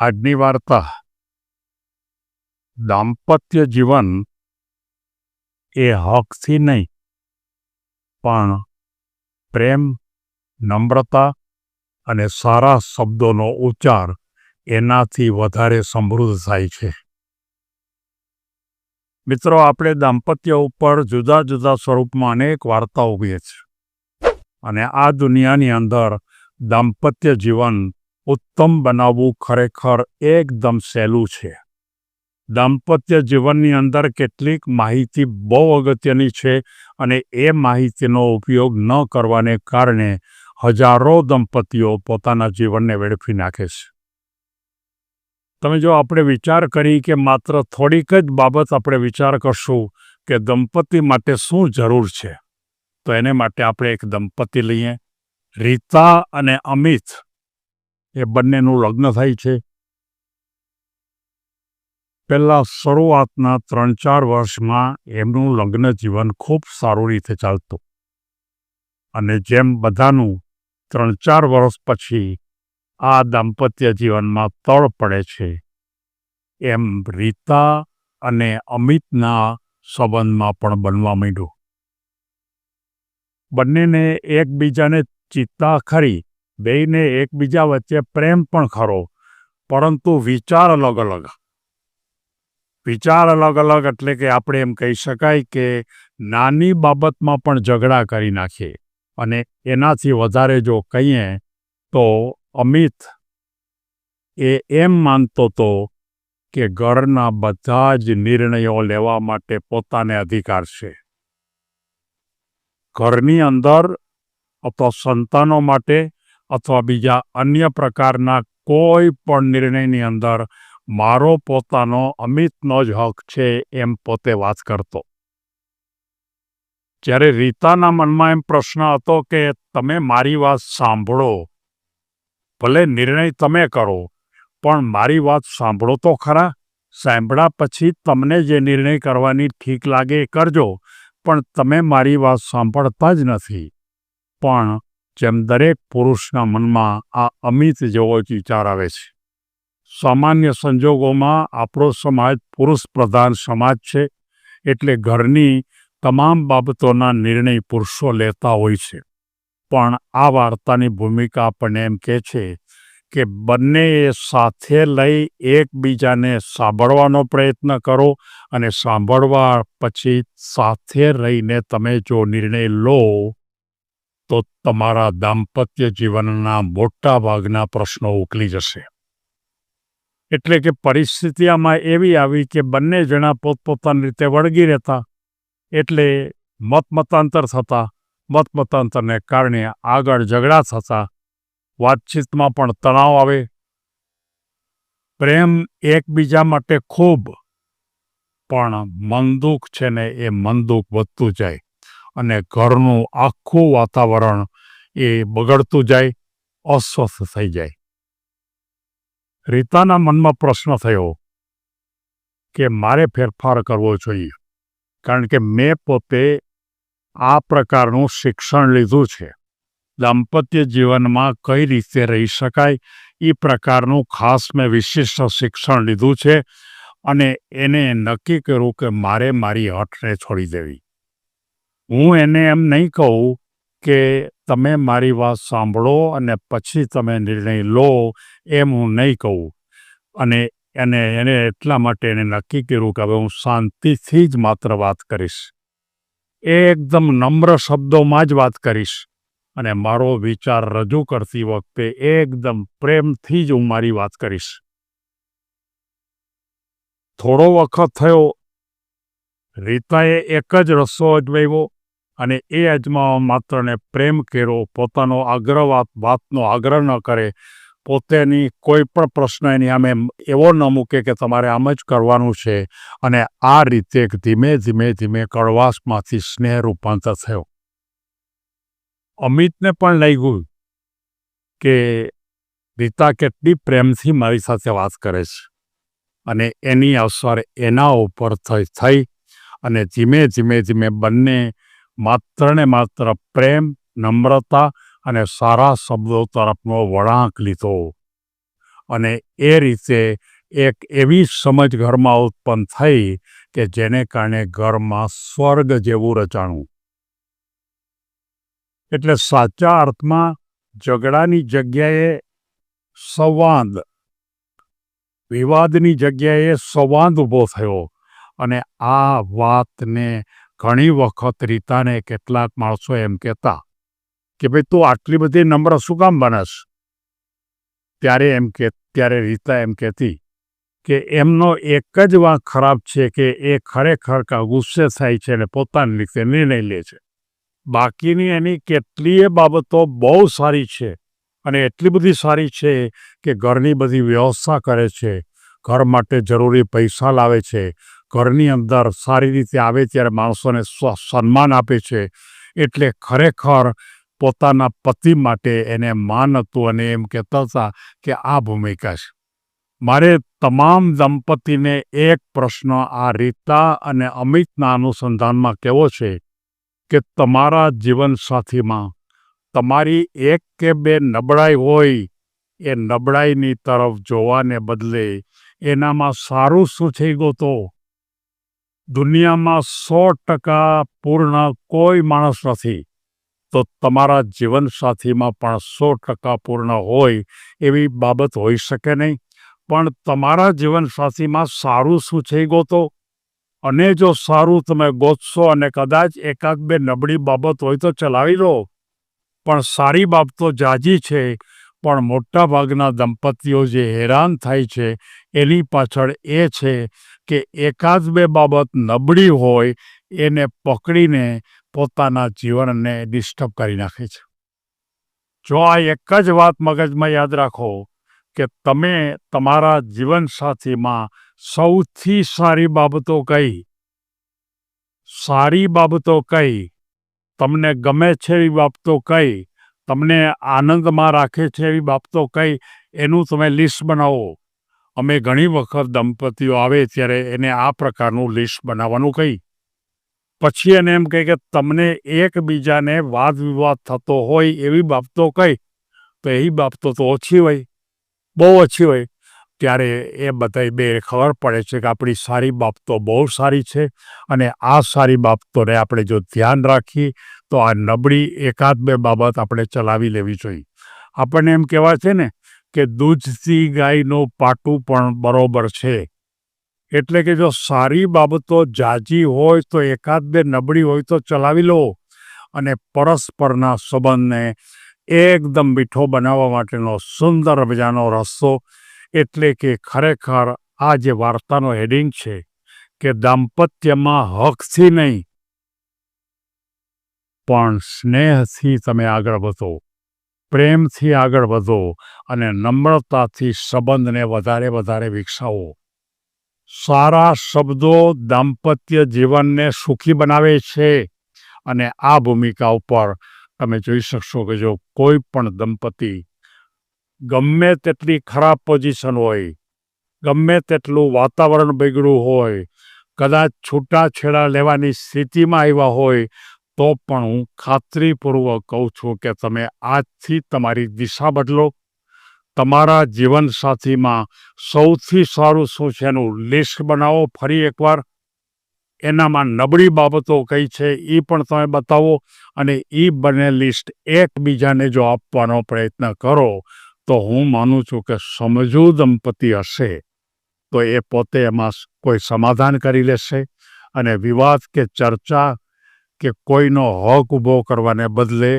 આજની વાર્તા. દાંપત્ય જીવન એ હકથી નહીં, પણ પ્રેમ, નમ્રતા અને સારા શબ્દોનો ઉચ્ચાર એનાથી વધારે સમૃદ્ધ થાય છે. મિત્રો, આપણે દાંપત્ય ઉપર જુદા જુદા સ્વરૂપમાં અનેક વાર્તાઓ ઉભીએ છીએ અને આ દુનિયાની અંદર દાંપત્ય જીવન ઉત્તમ બનાવવું ખરેખર એકદમ સહેલું છે. દાંપત્ય જીવનની અંદર કેટલીક માહિતી બહુ અગત્યની છે અને એ માહિતીનો ઉપયોગ ન કરવાને કારણે હજારો દંપતીઓ પોતાના જીવનને વેડફી નાખે છે. તમે જો આપણે વિચાર કરી કે માત્ર થોડીક જ બાબત આપણે વિચાર કરશું કે દંપતી માટે શું જરૂર છે, તો એને માટે આપણે એક દંપતી લઈએ, રીતા અને અમિત. એ બંનેનું લગ્ન થાય છે. પહેલાં શરૂઆતના ત્રણ ચાર વર્ષમાં એમનું લગ્ન જીવન ખૂબ સારું રીતે ચાલતું. અને જેમ બધાનું ત્રણ ચાર વર્ષ પછી આ દાંપત્ય જીવનમાં તળ પડે છે, એમ રીતા અને અમિતના સંબંધમાં પણ બનવા માંડ્યું. બંનેને એકબીજાને ચિત્તા ખરી બેયને એકબીજા વચ્ચે પ્રેમ પણ ખરો, પરંતુ વિચાર અલગ અલગ. વિચાર અલગ અલગ એટલે કે આપણે એમ કહી શકાય કે નાની બાબતમાં પણ ઝઘડા કરી નાખીએ અને એનાથી વધારે જો કહીએ તો અમિત એ એમ માનતો હતો કે ઘરના બધા જ નિર્ણયો લેવા માટે પોતાને અધિકાર છે. ઘરની અંદર અથવા સંતાનો માટે અથવા બીજા અન્ય પ્રકારના કોઈ પણ નિર્ણયની અંદર મારો પોતાનો અમિતનો જ હક છે એમ પોતે વાત કરતો. જ્યારે રીતાના મનમાં એમ પ્રશ્ન હતો કે તમે મારી વાત સાંભળો, ભલે નિર્ણય તમે કરો, પણ મારી વાત સાંભળો તો ખરા. સાંભળ્યા પછી તમને જે નિર્ણય કરવાની ઠીક લાગે એ કરજો, પણ તમે મારી વાત સાંભળતા જ નથી. પણ જેમ દરેક પુરુષના મનમાં આ અમિત જેવો જ વિચાર આવે છે. સામાન્ય સંજોગોમાં આપણો સમાજ પુરુષ પ્રધાન સમાજ છે, એટલે ઘરની તમામ બાબતોના નિર્ણય પુરુષો લેતા હોય છે. પણ આ વાર્તાની ભૂમિકા આપણને એમ કહે છે કે બંને સાથે લઈ એકબીજાને સાંભળવાનો પ્રયત્ન કરો અને સાંભળવા પછી સાથે રહીને તમે જો નિર્ણય લો તો તમારા દાંપત્ય જીવનના મોટા ભાગના પ્રશ્નો ઉકલી જશે. એટલે કે પરિસ્થિતિ આમાં એવી આવી કે બંને જણા પોતપોતાની રીતે વળગી રહેતા, એટલે મતમતાંતર થતા મતમતાંતરને કારણે આગળ ઝઘડા થતા, વાતચીતમાં પણ તણાવ આવે. પ્રેમ એકબીજા માટે ખૂબ, પણ મનદુખ છે ને એ મનદુખ વધતું જાય. અને ઘરનું આખું વાતાવરણ એ બગડતું જાય, અસ્વસ્થ થઈ જાય. રીતાના મનમાં પ્રશ્ન થયો કે મારે ફેરફાર કરવો જોઈએ, કારણ કે મેં પોતે આ પ્રકારનું શિક્ષણ લીધું છે. દાંપત્ય જીવનમાં કઈ રીતે રહી શકાય એ પ્રકારનું ખાસ મેં વિશિષ્ટ શિક્ષણ લીધું છે અને એને નક્કી કર્યું કે મારે મારી હઠને છોડી દેવી. હું એને એમ નહીં કહું કે તમે મારી વાત સાંભળો અને પછી તમે નિર્ણય લો એમ હું નહીં કહું. અને એને એને એટલા માટે એને નક્કી કર્યું કે હવે હું શાંતિથી જ માત્ર વાત કરીશ. એકદમ નમ્ર શબ્દોમાં જ વાત કરીશ. અને મારો વિચાર રજૂ કરતી વખતે એકદમ પ્રેમથી જ હું મારી વાત કરીશ. થોડો વખત થયો. રીતાએ એક જ રસ્તો અજમાવ્યો. અને એ અજમાવા માત્રને પ્રેમ કર્યો, પોતાનો આગ્રહ વાતનો આગ્રહ ન કરે, પોતેની કોઈ પણ પ્રશ્ન એની આમે એવો ન મૂકે કે તમારે આમ જ કરવાનું છે. અને આ રીતે ધીમે ધીમે ધીમે કડવાશમાંથી સ્નેહ રૂપાંતર થયો. અમિતને પણ લાગ્યું કે રીતા કેટલી પ્રેમથી મારી સાથે વાત કરે છે. અને એની અસર એના ઉપર થઈ થઈ અને ધીમે ધીમે ધીમે બંને માત્ર ને માત્ર પ્રેમ, નમ્રતા અને સારા શબ્દો તરફનો વળાંક લીધો. અને એ રીતે એક એવી સમજ ઘરમાં ઉત્પન્ન થઈ કે જેને કારણે ઘરમાં સ્વર્ગ જેવું રચાણું. એટલે સાચા અર્થમાં ઝઘડાની જગ્યાએ સંવાદ. વિવાદની જગ્યાએ સંવાદ ઊભો થયો અને આ વાતને ઘણી વખત રીતાને કેટલાક માણસો એમ કહેતા કે ભાઈ, તું આટલી બધી નમ્ર શું કામ બનસ ત્યારે એમ કે, ત્યારે રીતા એમ કહેતી કે, એમનો એક જ વાંક ખરાબ છે કે એ ખરેખર કા ગુસ્સે થાય છે અને પોતાની રીતે નિર્ણય લે છે. બાકીની એની કેટલીય બાબતો બહુ સારી છે અને એટલી બધી સારી છે કે ઘરની બધી વ્યવસ્થા કરે છે, ઘર માટે જરૂરી પૈસા લાવે છે ઘરની અંદર સારી રીતે આવે ત્યારે માણસોને સન્માન આપે છે, એટલે ખરેખર પોતાના પતિ માટે એને માન હતું અને એમ કહેતા હતા કે આ ભૂમિકા છે. મારે તમામ દંપતીને એક પ્રશ્ન આ રીતા અને અમિતના અનુસંધાનમાં કેવો છે કે તમારા જીવનસાથીમાં તમારી એક કે બે નબળાઈ હોય, એ નબળાઈની તરફ જોવાને બદલે એનામાં સારું શું થઈ ગોતો દુનિયામાં સો ટકા પૂર્ણ કોઈ માણસ નથી. તો તમારા જીવનસાથીમાં પણ સો ટકા પૂર્ણ હોય એવી બાબત હોઈ શકે નહીં. પણ તમારા જીવનસાથીમાં સારું શું છે ગોતો? અને જો સારું તમે ગોતશો અને કદાચ એકાદ બે નબળી બાબત હોય તો ચલાવી લો. પણ સારી બાબતો જાજી છે, પણ મોટાભાગના દંપતીઓ જે હેરાન થાય છે, એની પાછળ એ છે કે એકાદ બે બાબત નબળી હોય, એને પકડીને પોતાના જીવનને ડિસ્ટર્બ કરી નાખે છે. જો આ એક જ વાત મગજમાં યાદ રાખો કે તમે તમારા જીવનસાથીમાં સૌથી સારી બાબતો કઈ? સારી બાબતો કઈ? તમને ગમે છે એવી બાબતો કઈ? તમને આનંદમાં રાખે છે એવી બાબતો કઈ? એનું તમે લિસ્ટ બનાવો. અમે ઘણી વખત દંપતીઓ આવે ત્યારે એને આ પ્રકારનું લિસ્ટ બનાવવાનું કહી. પછી એને એમ કહે કે તમને એકબીજાને વાદ વિવાદ થતો હોય એવી બાબતો કહી, તો એ બાબતો તો ઓછી હોય, બહુ ઓછી હોય. ત્યારે એ બધાય બે ખબર પડે છે કે આપણી સારી બાબતો બહુ સારી છે અને આ સારી બાબતોને આપણે જો ધ્યાન રાખીએ, તો આ નબળી એકાદ બે બાબત આપણે ચલાવી લેવી જોઈએ. આપણને એમ કહેવાય છે ને કે દૂધથી ગાયનું પાટું પણ બરોબર છે. એટલે કે જો સારી બાબતો જાજી હોય તો એકાદ બે નબળી હોય તો ચલાવી લો અને પરસ્પરના સંબંધને એકદમ મીઠો બનાવવા માટેનો સુંદર મજાનો રસ્તો એટલે કે ખરેખર આ જે વાર્તાનો હેડિંગ છે કે દાંપત્યમાં હકથી નહીં, પણ સ્નેહથી તમે આગળ વધો. પ્રેમથી આગળ વધો અને નમ્રતાથી સંબંધને વધારે વધારે વિકસાવો. સારા શબ્દો દાંપત્ય જીવનને સુખી બનાવે છે અને આ ભૂમિકા ઉપર તમે જોઈ શકશો કે જો કોઈ પણ દંપતી ગમે તેટલી ખરાબ પોઝિશન હોય, ગમે તેટલું વાતાવરણ બગડ્યું હોય, કદાચ છૂટાછેડા લેવાની સ્થિતિમાં આવ્યા હોય તો પણ હું ખાતરીપૂર્વક કહું છું કે તમે આજથી તમારી દિશા બદલો. તમારા જીવનસાથીમાં સૌથી સારું શું છે એનું લિસ્ટ બનાવો ફરી એકવાર. એનામાં નબળી બાબતો કઈ છે એ પણ તમે બતાવો અને એ બંને લિસ્ટ એકબીજાને જો આપવાનો પ્રયત્ન કરો, તો હું માનું છું કે સમજુ દંપતી હશે, તો એ પોતે એમાં કોઈ સમાધાન કરી લેશે અને વિવાદ કે ચર્ચા કે કોઈનો હક ઊભો કરવાને બદલે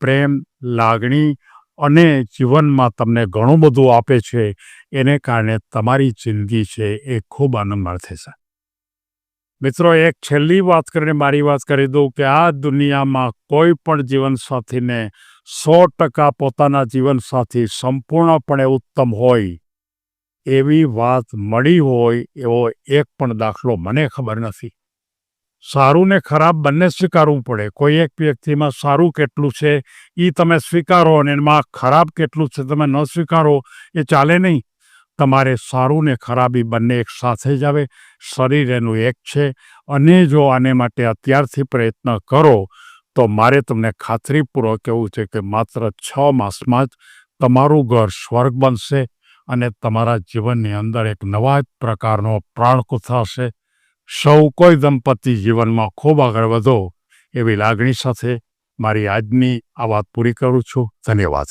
પ્રેમ, લાગણી અને જીવનમાં તમને ઘણું બધું આપે છે. એને કારણે તમારી જિંદગી છે એ ખૂબ આનંદમાં થશે. મિત્રો, એક છેલ્લી વાત કરીને મારી વાત કરી દઉં કે આ દુનિયામાં કોઈ પણ જીવનસાથીને સો ટકા પોતાના જીવનસાથી સંપૂર્ણપણે ઉત્તમ હોય એવી વાત મળી હોય એવો એક પણ દાખલો મને ખબર નથી. સારું ને ખરાબ બંને સ્વીકારવું પડે. કોઈ એક વ્યક્તિમાં સારું કેટલું છે એ તમે સ્વીકારો અને એમાં ખરાબ કેટલું છે તમે ન સ્વીકારો, એ ચાલે નહીં. તમારે સારું ને ખરાબી બંને એક સાથે જ આવે, શરીર એનું એક છે. અને જો આને માટે અત્યારથી પ્રયત્ન કરો, તો મારે તમને ખાતરીપૂર્વક કહેવું છે કે માત્ર છ માસમાં જ તમારું ઘર સ્વર્ગ બનશે અને તમારા જીવનની અંદર એક નવા જ પ્રકારનો પ્રાણકો હશે. સૌ કોઈ દંપતી જીવનમાં ખૂબ આગળ વધો એવી લાગણી સાથે મારી આજની આ વાત પૂરી કરું છું. ધન્યવાદ.